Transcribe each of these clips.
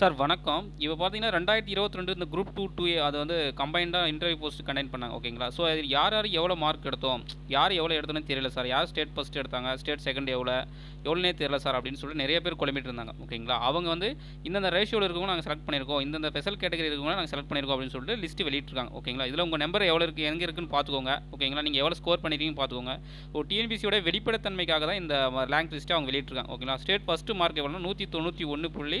Sir வணக்கம். இப்போ பார்த்தீங்கன்னா ரெண்டாயிரத்தி இருபத்தி ரெண்டு இந்த குரூப் டூ டூ அது வந்து கம்பைண்டாக இன்டர்வியூ போஸ்ட் கண்டெக்ட் பண்ணாங்க ஓகேங்களா ஸோ அது யார் யார் எவ்வளோ மார்க் எடுத்தோம்? யார் எவ்வளோ எடுத்தோன்னு தெரியல சார். யார் ஸ்டேட் ஃபஸ்ட் எடுத்தாங்க? ஸ்டேட் செகண்ட் எவ்வளோ எவ்வளோனே தெரியல சார் அப்படின்னு சொல்லிட்டு நிறைய பேர் குழம்பிட்டு இருந்தாங்க ஓகேங்களா அவங்க வந்து இந்தந்த ரேஷியோவில் இருக்கவங்க நாங்கள் செலக்ட் பண்ணியிருக்கோம். இந்தந்த ஸ்பெஷல் கேட்டகரி இருக்கவங்க நாங்கள் செலக்ட் பண்ணியிருக்கோம் அப்படின்னு சொல்லிட்டு லிஸ்ட் வெளியிட்டிருக்காங்க ஓகேங்களா இதில் உங்கள் நம்பர் எவ்வளோ இருக்குது எங்கே இருக்குன்னு பார்த்துக்கோங்க ஓகேங்களா நீங்கள் எவ்வளோ ஸ்கோர் பண்ணிருக்கீங்கன்னு பார்த்துக்கோங்க ஒரு டிஎன்பிசியோட வெளிப்படைத்தன்மைக்காக தான் இந்த ரேங்க் லிஸ்ட்டை அவங்க வெளியிட்டிருக்காங்க ஓகேங்களா ஸ்டேட் ஃபஸ்ட்டு மார்க் எவ்வளோ நூற்றி தொண்ணூற்றி ஒன்று புள்ளி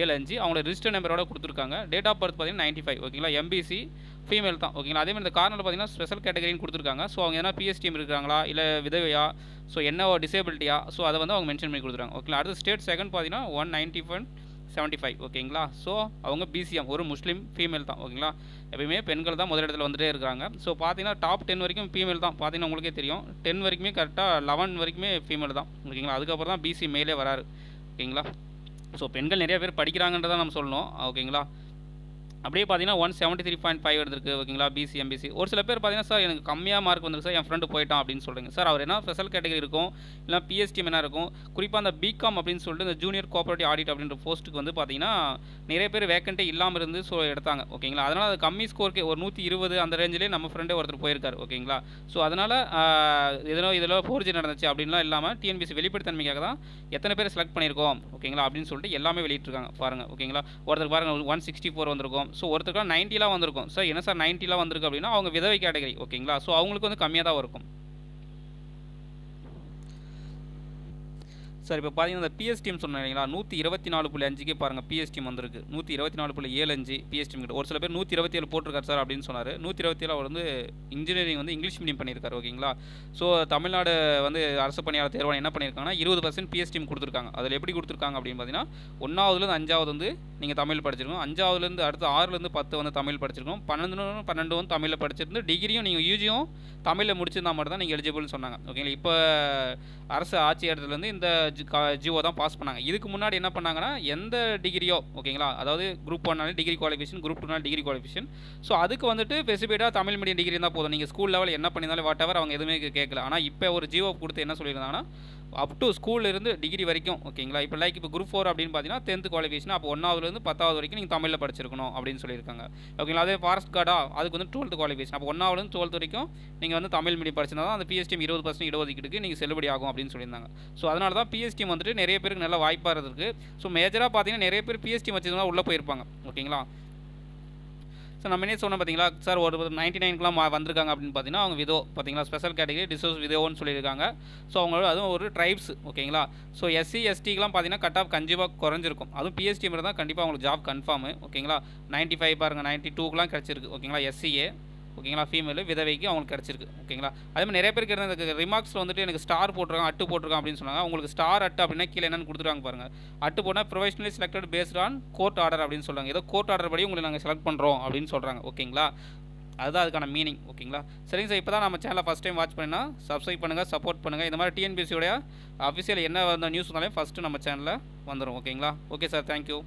ஏழு அஞ்சு. அவங்களோட ரிஜிஸ்டர் நம்பரோட கொடுத்துருக்காங்க. டேட் ஆஃப் பர்த் பார்த்தீங்கன்னா நைன்ட்டி ஃபைவ் ஓகேங்களா எம்பிசி ஃபீமேல் தான் ஓகேங்களா அதே மாதிரி இந்த கார்னரில் பார்த்தீங்கன்னா ஸ்பெஷல் கேட்டகரின்னு கொடுத்துருக்காங்க. ஸோ அவங்க எதனா பிஎஸ்டிஎம் இருக்காங்களா? இல்லை விதவையா? ஸோ என்ன டிசேபிலிட்டியா ஸோ அதை வந்து அவங்க மென்ஷன் பண்ணி கொடுத்துருக்காங்க ஓகேங்களா அடுத்த ஸ்டேட் செகண்ட் பார்த்தீங்கன்னா one ninety one seventy five ஓகேங்களா ஸோ அவங்க பிசிஎம் ஒரு முஸ்லீம் ஃபீமேல் தான் ஓகேங்களா எப்பயுமே பெண்கள் தான் முதலிடத்தில் வந்துட்டே இருக்காங்க. ஸோ பார்த்தீங்கன்னா டாப் டென் வரைக்கும் ஃபீமேல் தான் பார்த்தீங்கன்னா உங்களுக்கே தெரியும். டென் வரைக்குமே கரெக்டாக லெவன் வரைக்குமே ஃபீமேல் தான் ஓகேங்களா அதுக்கப்புறம் தான் பிசி மேலே வராரு ஓகேங்களா ஸோ பெண்கள் நிறைய பேர் படிக்கிறாங்கன்றதை நம்ம சொல்லணும். ஓகேங்களா அப்படியே பார்த்தீங்கன்னா one seventy three point five எடுத்திருக்கு ஓகேங்களா பிசி எம்பிசி ஒரு சில பேர் பார்த்தீங்கன்னா சார் எனக்கு கம்மியாக மார்க் வந்துருக்கு சார். என் ஃப்ரெண்டு போயிட்டான் அப்படின்னு சொல்கிறீங்க சார் அவர் என்ன ஸ்பெஷல் கேட்டகரி இருக்கும்? இல்லை பிஎஸ்டி என்ன இருக்கும்? குறிப்பாக அந்த பிகாம் அப்படின்னு சொல்லிட்டு இந்த ஜூனியர் கோஆபரேட்டிவ் ஆடிட் அப்படின்ற போஸ்ட்டுக்கு வந்து பார்த்தீங்கன்னா நிறைய பேர் வேக்கண்ட்டே இல்லாமல் இருந்து ஸோ எடுத்தாங்க ஓகேங்களா. அதனால் அது கம்மி ஸ்கோருக்கு ஒரு நூற்றி இருபது அந்த ரேஞ்சிலே நம்ம ஃப்ரெண்டே ஒருத்தர் போயிருக்காரு ஓகேங்களா. ஸோ அதனால் இதில் ஃபோர் ஃபோர்ஜி நடந்துச்சு அப்படின்லாம் இல்லாமல் டிஎன்பிசி வெளிப்படைத்தன்மைக்காக தான் எத்தனை பேர் செலக்ட் பண்ணியிருக்கோம் ஓகேங்களா அப்படின்னு சொல்லிட்டு எல்லாமே வெளியிட்டிருக்காங்க பாருங்கள் ஓகேங்களா. ஒருத்தர் பாருங்கள் ஒன் சிக்ஸ்டி ஃபோர் வந்திருக்கும். ஸோ ஒருத்தருக்குலாம் நைன்ட்டிலாம் வந்திருக்கும். சார் என்ன சார் நைன்ட்டிலாம் வந்திருக்கு அப்படின்னா அவங்க விதவை கேட்டகரி ஓகேங்களா ஸோ அவங்களுக்கு வந்து கம்மியாக தான் இருக்கும். சார் இப்போ பார்த்தீங்கன்னா இந்த பிஎஸ்டிஎம் சொன்னேன் இல்லைங்களா? நூற்றி இருபத்தி நாலு புள்ளி அஞ்சுக்கே பாருங்கள் பிஎஸ்டிஎம் வந்திருக்கு. நூற்றி இருபத்தி நாலு புள்ளி ஏழு அஞ்சு பிஎஸ்டிஎம் கிட்ட. ஒரு சில பேர் நூற்றி இருபத்தி ஏழு போட்டிருக்காரு சார் அப்படின்னு சொன்னார். நூற்றி இருபத்தி ஏழு அவர் வந்து இன்ஜினியரிங் வந்து இங்கிலீஷ் மீடியம் பண்ணியிருக்காரு ஓகேங்களா? ஸோ தமிழ்நாடு வந்து அரசு பணியாளர் தேர்வாணம் என்ன பண்ணியிருக்காங்கன்னா இருபது பர்சன்ட் பிஎஸ்டிஎம் கொடுத்துருக்காங்க. அதில் எப்படி கொடுத்துருக்காங்க அப்படின்னு பார்த்தீங்கன்னா ஒன்றாவதுலேருந்து அஞ்சாவது வந்து நீங்கள் தமிழ் படிச்சிருக்கணும். அஞ்சாவதுலேருந்து அடுத்து ஆறுலேருந்து பத்து வந்து தமிழ் படிச்சிருக்கணும். பன்னெண்டு பன்னெண்டு வந்து தமிழில் படிச்சிருந்து டிகிரியும் நீங்கள் யூஜியும் தமிழில் முடிச்சிருந்தா மட்டும் தான் நீங்கள் எலிஜிபிள்னு சொன்னாங்க. ஓகேங்களா? இப்போ அரசு ஆட்சி இடத்துலேருந்து இந்த ஜிஓ தான் பாஸ் பண்ணாங்க. இதுக்கு முன்னாடி என்ன பண்ணாங்கன்னா எந்த டிகிரியோ ஓகேங்களா? அதாவது குரூப் ஒன்னாலும் டிகிரி குவாலிஃபிகேஷன் குரூப் டூனாலும் டிகிரி குவாலிஃபிகேஷன் ஸோ அதுக்கு வந்துட்டு ஸ்பெசிஃபைடாக தமிழ் மீடியம் டிகிரி இருந்தால் போதும். நீங்கள் ஸ்கூல் லெவல் என்ன பண்ணியிருந்தாலும் வாட் எவர் அவங்க எதுவுமே கேட்கல. ஆனால் இப்போ ஒரு ஜிஓ கொடுத்து என்ன சொல்லியிருந்தாங்கன்னா அப் டு ஸ்கூல்லேருந்து டிகிரி வரைக்கும் ஓகேங்களா இப்போ லைக் இப்போ குரூப் ஃபோர் அப்படின்னு பார்த்தீங்கன்னா டென்த் குவாலிஃபிகேஷன் அப்போ ஒன்றாவதுலேருந்து பத்தாவது வரைக்கும் நீங்கள் தமிழில் படிச்சிருக்கணும் அப்படின்னு சொல்லியிருக்காங்க. ஓகேங்களா அதே ஃபாரஸ்ட் கார்டா அதுக்கு வந்து டுவெல்த் குவாலிஃபிகேஷன் அப்போ ஒன்றாவதுலேருந்து டுவெல்த் வரைக்கும் நீங்கள் வந்து தமிழ் மீடியம் படிச்சிருந்தா தான் அந்த பிஎஸ்டிஎம் இருபது பர்சன்ட் இடஒதுக்கீடுக்கு நீங்கள் செல்லுபடி ஆகும் அப்படின்னு சொல்லியிருந்தாங்க. ஸோ அதனால தான் பிஎஸ்டிஎம் வந்துட்டு நிறைய பேருக்கு நல்ல வாய்ப்பாக இருக்குது ஸோ மேஜராக பார்த்தீங்கன்னா நிறைய பேர் பிஎஸ்டிஎம் வச்சிருந்தா உள்ளே போயிருப்பாங்க. ஓகேங்களா சார் நம்ம என்ன சொன்னோம் பார்த்தீங்களா? சார் ஒரு நைன்ட்டி நைன்க்குலாம் வந்திருக்காங்க அப்படின்னு பார்த்தீங்கன்னா அவங்க விதோ பார்த்தீங்களா? ஸ்பெஷல் கேட்டகரி டிசோஸ் விதோன்னு சொல்லியிருக்காங்க. ஸோ அவங்களோட அதுவும் ஒரு ட்ரைப்ஸ் ஓகேங்களா? ஸோ எஸ்சி எஸ்டிக்கெலாம் பார்த்தீங்கன்னா கட் ஆஃப் கண்டிப்பாக குறைஞ்சிருக்கும். அதுவும் பிஎஸ்டி மாதிரி தான் கண்டிப்பாக அவங்களுக்கு ஜாப் கன்ஃபார்மு ஓகேங்களா? நைன்ட்டி ஃபைவ் பாருங்கள் நைன்ட்டி டூக்குலாம் கிடச்சிருக்கு ஓகேங்களா? எஸ்சிஏ ஓகேங்களா? ஃபீமேலு விதவைக்கு அவங்களுக்கு கிடச்சிருக்கு. ஓகேங்களா? அதே மாதிரி நிறைய பேருக்கு இருந்த ரிமார்க்ஸில் வந்துட்டு எனக்கு ஸ்டார் போட்டிருக்காங்க அட்டு போட்டிருக்காங்க அப்படின்னு சொன்னாங்க. உங்களுக்கு ஸ்டார் அட்டு அப்படின்னா கீழே என்னென்னு கொடுத்துருவாங்க பாருங்கள் அட்டு போனால் professionally selected based on court order அப்படின்னு சொல்கிறாங்க ஏதோ கோர்ட் ஆர்டர் படி உங்களை நாங்கள் செலக்ட் பண்ணுறோம் அப்படின்னு சொல்கிறாங்க ஓகேங்களா? அதுதான் அதுக்கான மீனிங் ஓகேங்களா? சரிங்க சார் இப்போ தான் நம்ம சேனலை ஃபஸ்ட் டைம் வாட்ச் பண்ணினா சப்ஸ்கிரைப் பண்ணுங்கள் சப்போர்ட் பண்ணுங்கள் இந்த மாதிரி டிஎன்பிசியோடைய அஃபிஷியல் என்ன வந்த நியூஸ் வந்தாலே ஃபஸ்ட்டு நம்ம சேனலில் வந்துடும் ஓகேங்களா? Okay sir thank you